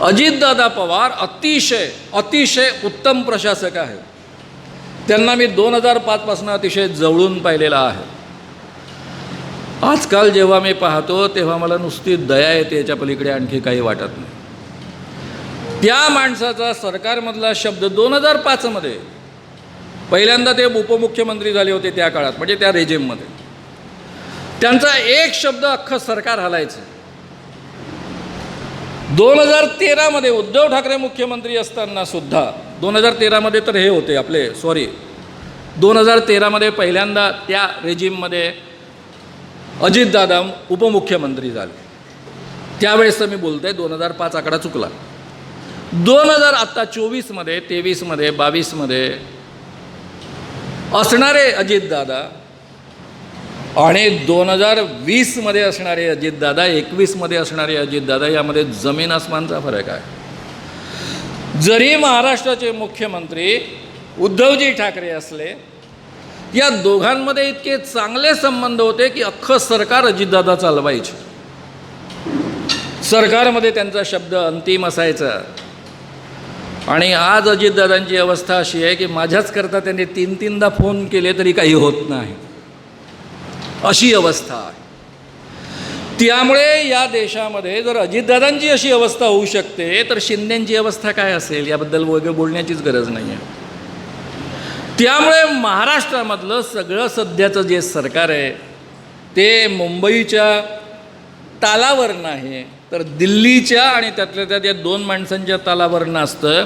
अजितदादा पवार अतिशय अतिशय उत्तम प्रशासक आहेत त्यांना मी दोन हजार पाचपासून अतिशय जवळून पाहिलेला आहे. आजकाल जेव्हा मी पाहतो तेव्हा मला नुसती दया येते याच्या पलीकडे आणखी काही वाटत नाही. त्या माणसाचा सरकारमधला शब्द दोन हजार पाचमध्ये पहिल्यांदा ते उपमुख्यमंत्री झाले होते त्या काळात म्हणजे त्या रेजिममध्ये त्यांचा एक शब्द अख्खं सरकार हलायचं. दोन हजार तेरामध्ये उद्धव ठाकरे मुख्यमंत्री असताना सुद्धा दोन हजार तेरामध्ये तर हे होते आपले सॉरी दोन हजार तेरामध्ये पहिल्यांदा त्या रेजिममध्ये अजितदादा उपमुख्यमंत्री झाले. त्यावेळेस तर मी बोलतो आहे दोन हजार पाच आकडा चुकला. दोन हजार आत्ता चोवीसमध्ये तेवीसमध्ये बावीसमध्ये असणारे अजितदादा आणि दोन हजार वीसमध्ये असणारे अजितदादा एकवीसमध्ये असणारे अजितदादा यामध्ये जमीन आसमानचा फरक आहे. जरी महाराष्ट्राचे मुख्यमंत्री उद्धवजी ठाकरे असले या दोघांमध्ये इतके चांगले संबंध होते की अख्खं सरकार अजितदादा चालवायचे. सरकारमध्ये त्यांचा शब्द अंतिम असायचा. आणि आज अजितदादांची अवस्था अशी आहे की माझ्याच करता त्यांनी तीन तीनदा फोन केले तरी काही होत नाही. अशी अवस्था आहे. त्यामुळे या देशामध्ये जर अजितदादांची अशी अवस्था होऊ शकते तर शिंद्यांची अवस्था काय असेल याबद्दल वगैरे बोलण्याचीच गरज नाही आहे त्यामुळे महाराष्ट्रामधलं सगळं सध्याचं जे सरकार आहे ते मुंबईच्या तालावर नाही तर दिल्लीच्या आणि त्यातल्या त्यात या दोन माणसांच्या तालावर नसतं.